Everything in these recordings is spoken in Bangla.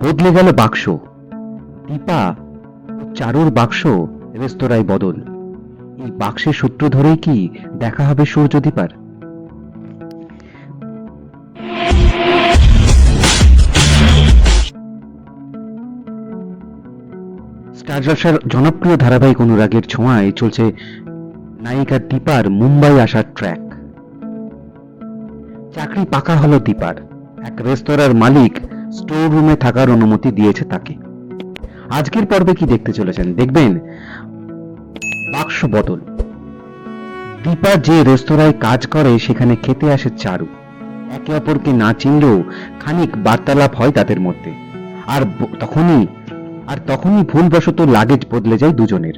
বদলে গেল বাক্স। দীপা, চারুর বাক্স রেস্তোরাঁয় বদল। এই বাক্সের সূত্র ধরেই কি দেখা হবে সূর্য দীপার? স্টার জলসার জনপ্রিয় ধারাবাহিক অনুরাগের ছোঁয়ায় চলছে নায়িকা দীপার মুম্বাই আসার ট্র্যাক। চাকরি পাকা হলো দীপার। এক রেস্তোরাঁর মালিক স্টোর রুমে থাকার অনুমতি দিয়েছে তাকে। আজকের পর্বে কি দেখতে চলেছেন? দেখবেন, বাক্স বদল। দীপা যে রেস্তোরাঁয় কাজ করে, সেখানে খেতে আসে চারু। একে অপরকে না চিনলেও খানিক বার্তালাপ হয় তাদের মধ্যে। আর তখনই আর তখনই ভুলবশত লাগেজ বদলে যায় দুজনের।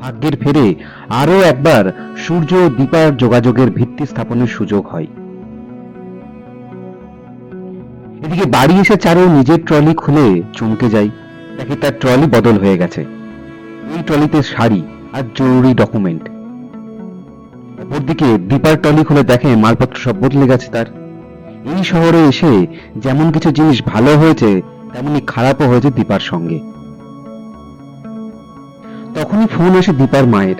ভাগ্যের ফেরে আরও একবার সূর্য ও দীপার যোগাযোগের ভিত্তি স্থাপনের সুযোগ হয়। এদিকে বাড়ি এসে চারু নিজের ট্রলি খুলে চমকে যায়। দেখে তার ট্রলি বদল হয়ে গেছে। এই ট্রলিতে শাড়ি আর জরুরি ডকুমেন্ট অপরদিকে দীপার ট্রলি খুলে দেখে মালপত্র সব বদলে গেছে তার। এই শহরে এসে যেমন কিছু জিনিস ভালো হয়েছে, তেমনি খারাপও হয়েছে দীপার সঙ্গে। তখনই ফোন আসে দীপার মায়ের।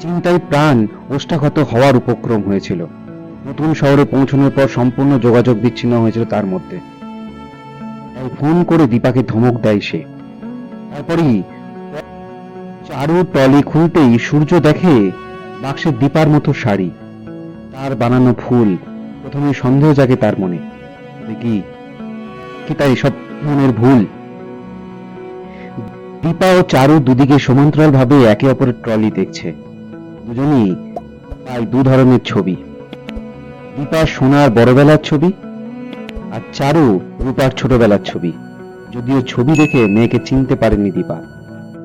চিন্তায় প্রাণ ওষ্ঠাগত হওয়ার উপক্রম হয়েছিল। নতুন শহরে পৌঁছানোর পর সম্পূর্ণ যোগাযোগ বিচ্ছিন্ন হয়েছিল তার মধ্যে। ফোন করে দীপাকে ধমক দেয় সে। তারপরেই চারু ট্রলি খুলতেই সূর্য দেখে বাক্সে দীপার মতো শাড়ি, তার বানানো ফুল, প্রথমে সন্দেহ জাগে তার মনে। কি কি তাই সব মনের ভুল? দীপা ও চারু দুদিকে সমান্তরাল ভাবে একে অপরের ট্রলি দেখছে। দুজনই প্রায় দু ধরনের ছবি। দীপা সোনার বড়বেলার ছবি আর চারু রূপার ছোটবেলার ছবি। যদিও ছবি দেখে মেয়েকে চিনতে পারেনি দীপা।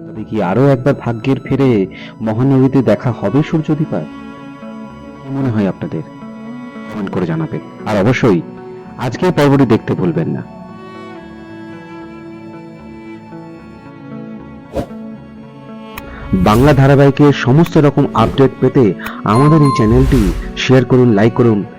তবে কি আরও একবার ভাগ্যের ফেরে মহানবীতে দেখা হবে সূর্য দীপার কি মনে হয় আপনাদের? কমেন্ট করে জানাবেন। আর অবশ্যই আজকের পর্বটি দেখতে ভুলবেন না। বাংলা ধারাবাহিকের সমস্ত রকম আপডেট পেতে আমাদের এই চ্যানেলটি শেয়ার করুন, লাইক করুন